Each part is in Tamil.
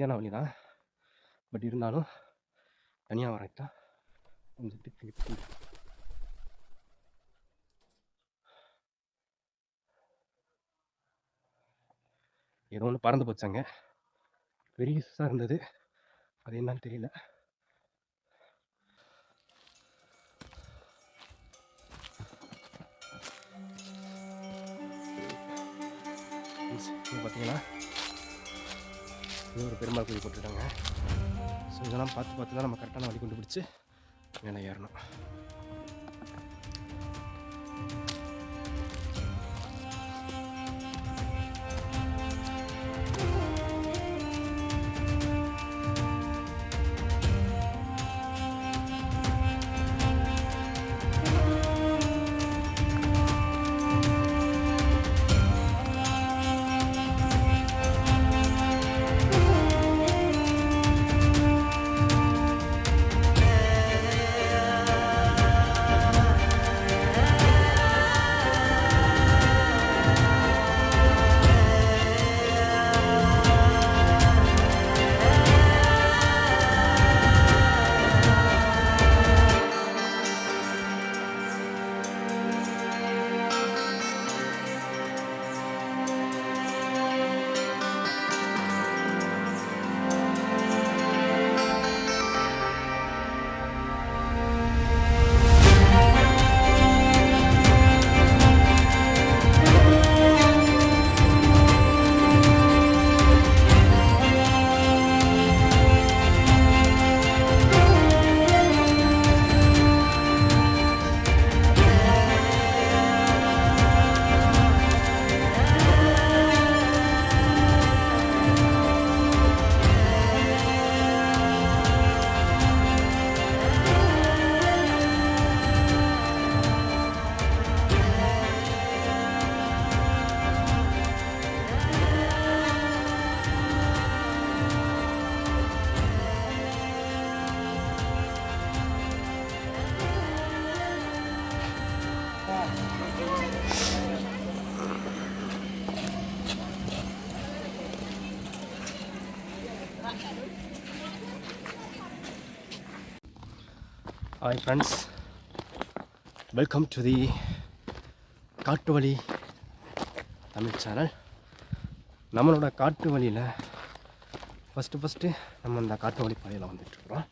ஈஸியான வழி தான். பட் இருந்தாலும் தனியாக வரக்கு தான் கொஞ்சம் திக்கு ஏதோ ஒன்று பறந்து போச்சாங்க பெருசாக இருந்தது. அது என்னன்னு தெரியல. பார்த்தீங்கன்னா இது ஒரு பெருமாள் கோயில் போட்டுட்டாங்க. ஸோ இதெல்லாம் பார்த்து பார்த்து தான் நம்ம கரெக்டான வழி கொண்டு பிடிச்சி மேலே ஏறணும். Hi friends welcome to the Kattu Vazhi Tamil channel நம்மளோட காட்டு வழியில் ஃபஸ்ட்டு ஃபஸ்ட்டு நம்ம இந்த காட்டு வழி பாதையில் வந்துட்டுருக்குறோம்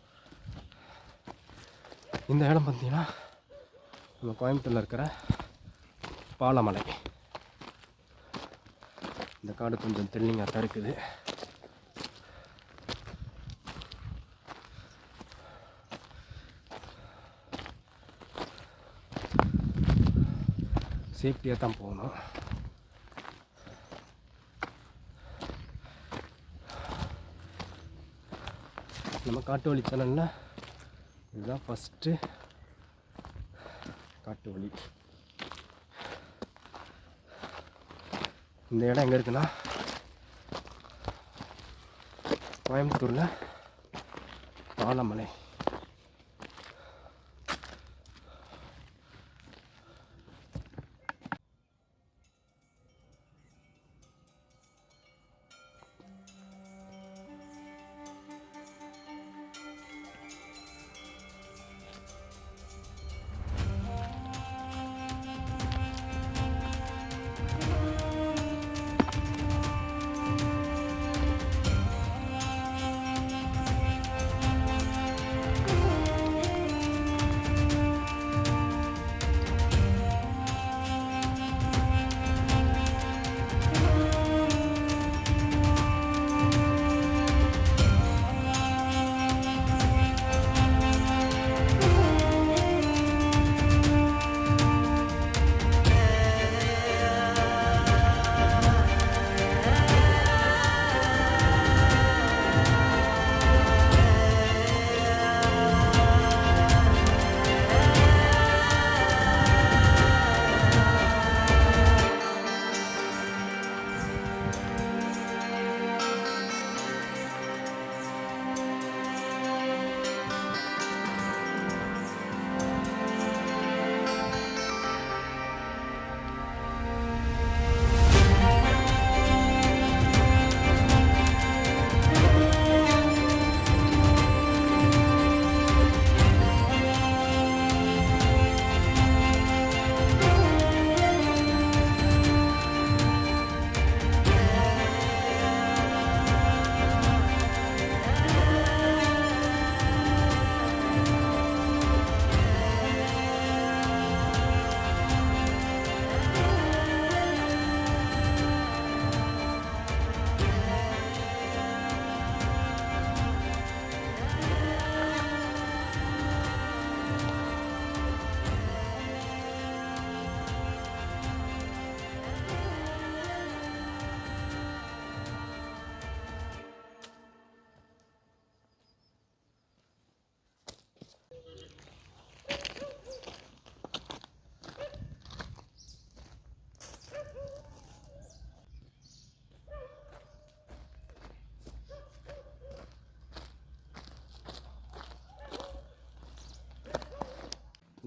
இந்த இடம் பார்த்திங்கன்னா நம்ம கோயம்புத்தூரில் இருக்கிற பாலமலை. இந்த காடு கொஞ்சம் தெல்லிங்காக தான் இருக்குது சேஃப்டியாக தான் போகணும். நம்ம காட்டு வழி சேனலில் இதுதான் ஃபஸ்ட்டு காட்டு வழி. இந்த இடம் எங்கே இருக்குன்னா கோயம்புத்தூரில் பாலமலை.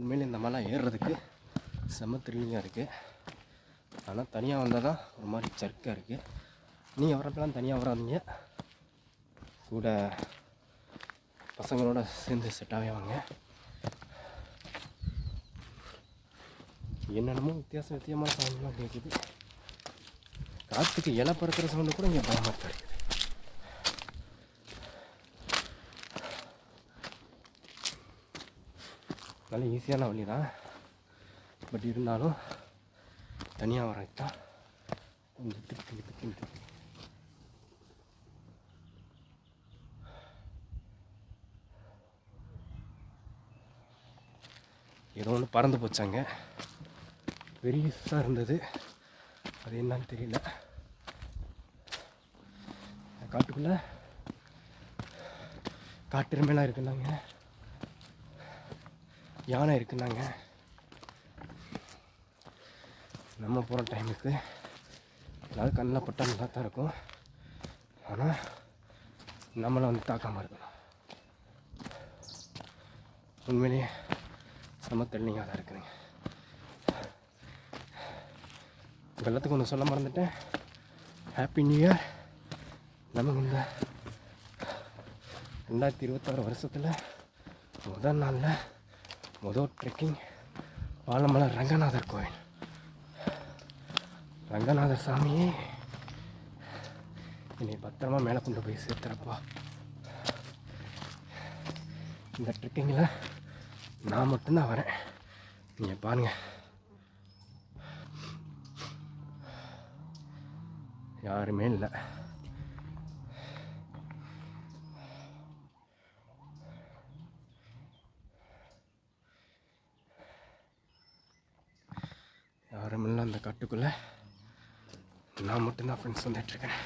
உண்மையில் இந்த மலை ஏறுறதுக்கு செம்ம த்ரில்லிங்காக இருக்குது ஆனால் தனியாக வந்தால் தான் ஒரு மாதிரி சர்க்காக இருக்குது நீங்கள் வரப்பெல்லாம் தனியாக வராதீங்க. கூட பசங்களோட சேர்ந்து செட்டாகவே வாங்க. என்னென்னமோ வித்தியாச வித்தியமான சவுண்ட்லாம் கேட்குது காற்றுக்கு இலை பறக்கிற சவுண்டு கூட இங்கே பயமாக கிடைக்குது நல்ல ஈஸியான வழி தான் பட் இருந்தாலும் தனியாக வரது தான் கொஞ்சம் திக்கு திக்கு ஏதோ ஒன்று பறந்து போச்சாங்க. பெருசாக இருந்தது. அது என்னன்னு தெரியல. காட்டுக்குள்ளே காட்டெருமைலாம் இருக்குன்னாங்க யானை இருக்குன்னாங்க. நம்ம போகிற டைமுக்கு எல்லாரும் கண்ணில் பட்டா நல்லா தான் இருக்கும். ஆனால் நம்மளை வந்து தாக்காமல் இருக்கணும். உண்மையிலேயே செம்ம தெளிவாக தான் இருக்குதுங்க. எல்லாத்துக்கும் ஒன்று சொல்ல மறந்துட்டேன். ஹாப்பி நியூ இயர் நமக்கு இந்த ரெண்டாயிரத்தி இருபத்தாறு வருஷத்தில் முதல் நாளில் முதல் ட்ரெக்கிங் வாழமலை ரங்கநாதர் கோயில் ரங்கநாதர் சாமியே என்னை பத்திரமா மேலே கொண்டு போய் சேர்த்துறப்பா. இந்த ட்ரெக்கிங்கில் நான் மட்டும்தான் வரேன். நீங்கள் பாருங்கள் யாருமே இல்லை யாரும் இல்லை அந்த காட்டுக்குள்ளே. நான் மட்டும்தான் ஃப்ரெண்ட்ஸ் வந்துட்டுருக்கேன்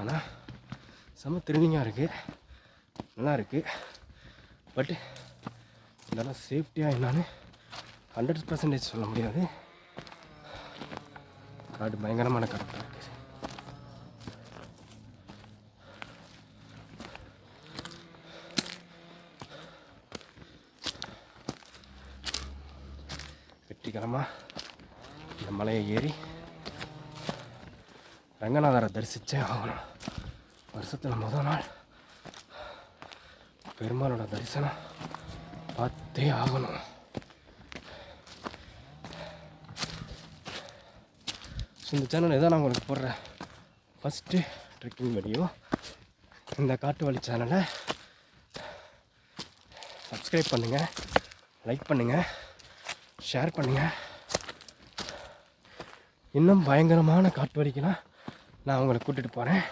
ஆனால் செம்ம திருவிங்காக இருக்குது நல்லா இருக்குது பட்டு இதெல்லாம் சேஃப்டியாக என்னான்னு ஹண்ட்ரட் பர்சன்டேஜ் சொல்ல முடியாது. காடு பயங்கரமான காடு இருக்குது வெற்றிகரமாக இந்த மலையை ஏறி ரங்கநாதரை தரிசித்தே ஆகணும். வருஷத்தில் முதல் நாள் பெருமாளோட தரிசனம் பார்த்தே ஆகணும். இந்த சேனல் இதான் நான் உங்களுக்கு போடுற ஃபஸ்ட்டு ட்ரெக்கிங் வீடியோ இந்த காட்டு வழி சேனலை சப்ஸ்கிரைப் பண்ணுங்கள் லைக் பண்ணுங்கள் ஷேர் பண்ணுங்கள் இன்னும் பயங்கரமான காட்டு வரைக்கும் நான் உங்களை கூட்டிகிட்டு போகிறேன்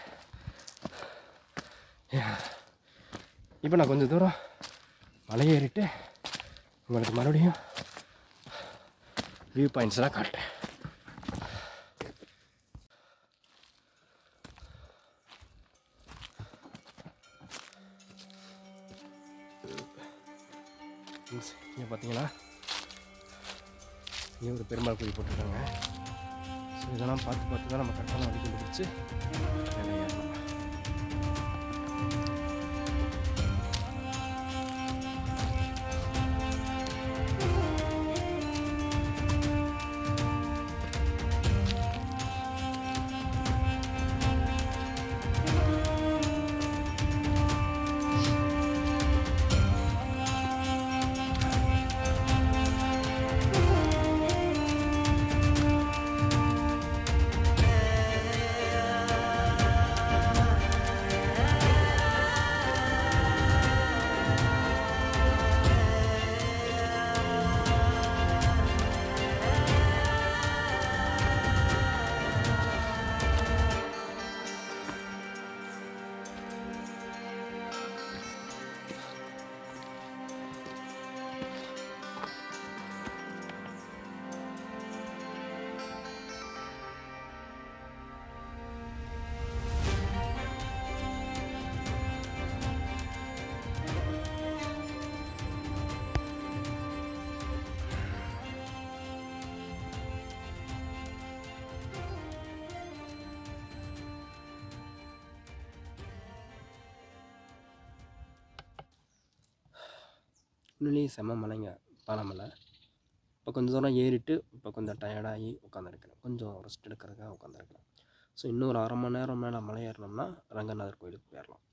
இப்போ நான் கொஞ்சம் தூரம் மலையேறிட்டு உங்களுக்கு மறுபடியும் வியூ பாயிண்ட்ஸ்லாம் காட்டுறேன். பெருமாள் கோயில் போட்டிருக்காங்க. ஸோ இதெல்லாம் பார்த்து பார்த்து தான் நம்ம கரெக்டான வழி கண்டுபிடிச்சி மேலே ஏறணும். உண்மையிலேயே செம்ம மலைங்க பாலமலை இப்போ கொஞ்சம் தூரம் ஏறிட்டு இப்போ கொஞ்சம் டயர்டாகி உட்காந்துருக்கிறேன் கொஞ்சம் ரெஸ்ட் எடுக்கிறதுக்காக உட்காந்துருக்கிறேன் ஸோ இன்னும் ஒரு அரை மணி நேரம் மேலே மலை ஏறினோம்னா ரங்கநாதர் கோயிலுக்கு போயிடலாம்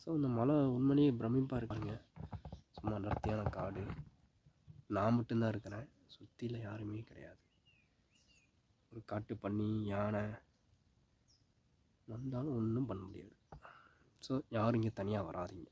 ஸோ இந்த மலை உண்மையிலேயே பிரமிப்பாக இருக்காங்க. சும்மா அடர்த்தியான காடு. நான் மட்டும்தான் இருக்கிறேன். சுற்றியில் யாருமே கிடையாது. ஒரு காட்டு பண்ணி யானை. வந்தாலும் ஒன்றும் பண்ண முடியாது. ஸோ யாரும் இங்கே தனியாக வராதீங்க.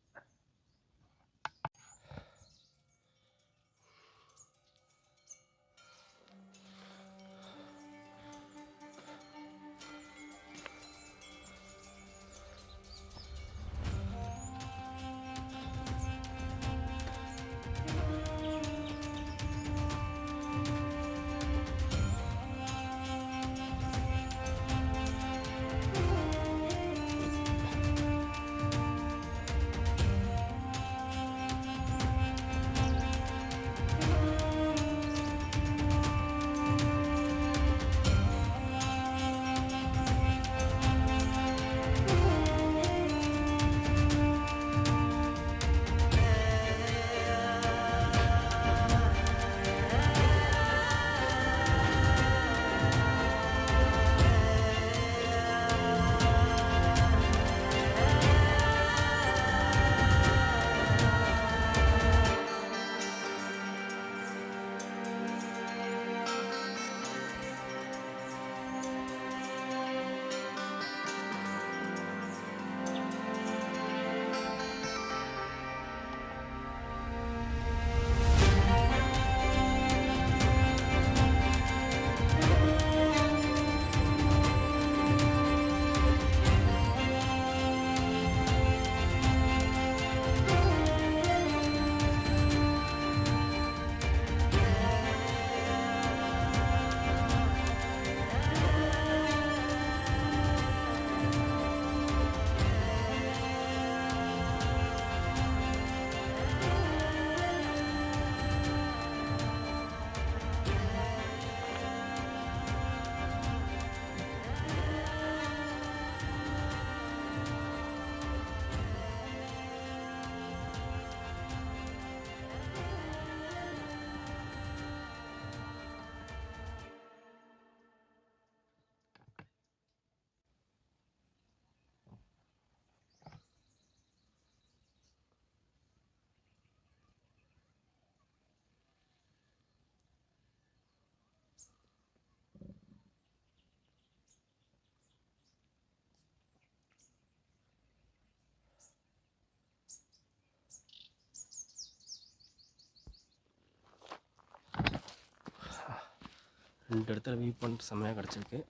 ரெண்டு இடத்துல வியூ பாயிண்ட் செம்மையாக கிடச்சிருக்கு.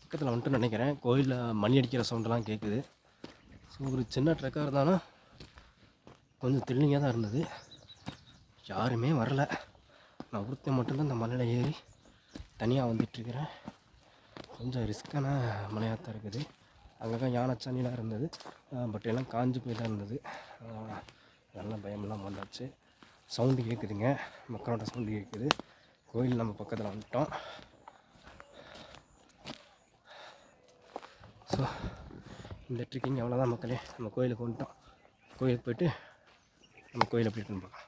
பக்கத்தில் வந்துட்டு நினைக்கிறேன். கோயிலில் மணி அடிக்கிற சவுண்டெல்லாம் கேட்குது ஸோ ஒரு சின்ன ட்ரெக்காக இருந்தாலும் கொஞ்சம் த்ரில்லிங்காக தான் இருந்தது. யாருமே வரல. நான் ஒருத்தன் மட்டும்தான் இந்த மலையில் ஏறி தனியாக வந்துட்டுருக்கிறேன். கொஞ்சம் ரிஸ்க்கான மலையாக தான் இருக்குது. அங்கங்கே யானை சனிலாம் இருந்தது. பட் எல்லாம் காஞ்சு போய் தான் இருந்தது. நல்ல அதெல்லாம் பயமெல்லாம் வந்தாச்சு. சவுண்டு கேட்குதுங்க மக்களோட சவுண்டு கேட்குது கோயில் நம்ம பக்கத்தில் வந்துட்டோம். ஸோ இந்த ட்ரிக்கிங் அவ்வளோதான் மக்களே. நம்ம கோயிலுக்கு வந்துட்டோம். கோயிலுக்கு போயிட்டு நம்ம கோயிலை போயிட்டு இருக்குன்னு பார்க்கலாம்